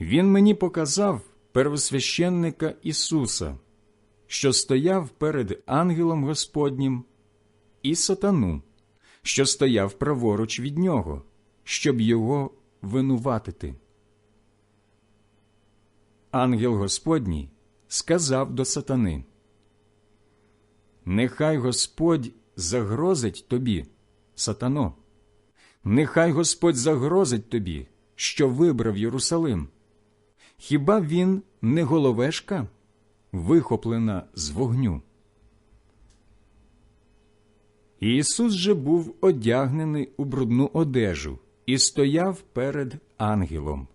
Він мені показав первосвященника Ісуса, що стояв перед ангелом Господнім, і сатану, що стояв праворуч від нього, щоб його винуватити. Ангел Господній сказав до сатани Нехай Господь загрозить тобі, сатано, нехай Господь загрозить тобі, що вибрав Єрусалим. Хіба він не головешка, вихоплена з вогню? Ісус же був одягнений у брудну одежу і стояв перед ангелом.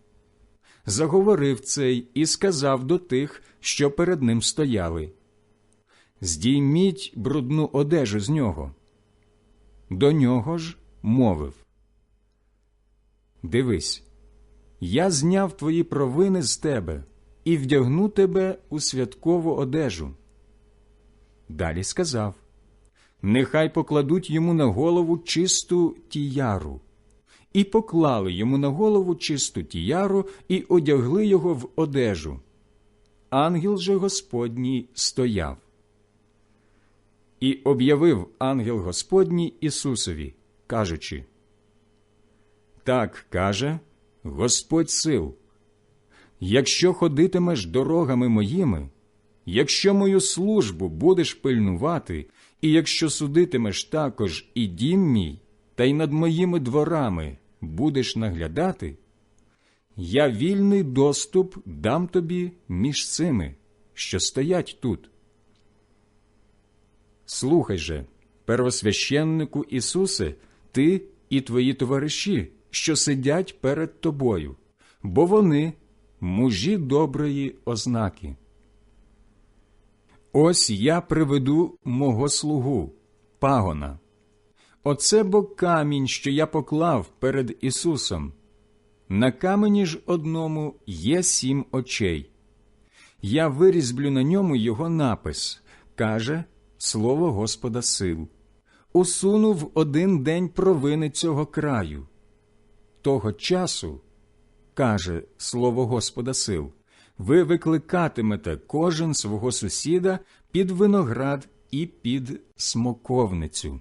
Заговорив цей і сказав до тих, що перед ним стояли Здійміть брудну одежу з нього. До нього ж мовив Дивись, я зняв твої провини з тебе і вдягну тебе у святкову одежу. Далі сказав Нехай покладуть йому на голову чисту тіяру. І поклали йому на голову чисту тіяру і одягли його в одежу. Ангел же Господній стояв. І об'явив ангел Господній Ісусові, кажучи Так каже Господь сил, якщо ходитимеш дорогами моїми, якщо мою службу будеш пильнувати, і якщо судитимеш також і дім мій, та й над моїми дворами будеш наглядати, я вільний доступ дам тобі між цими, що стоять тут. Слухай же, первосвященнику Ісусе, ти і твої товариші, що сидять перед тобою, бо вони мужі доброї ознаки. Ось я приведу мого слугу, пагона. Оце бо камінь, що я поклав перед Ісусом. На камені ж одному є сім очей. Я вирізблю на ньому його напис, каже Слово Господа сил. Усунув один день провини цього краю. Того часу, каже Слово Господа сил, ви викликатимете кожен свого сусіда під виноград і під смоковницю.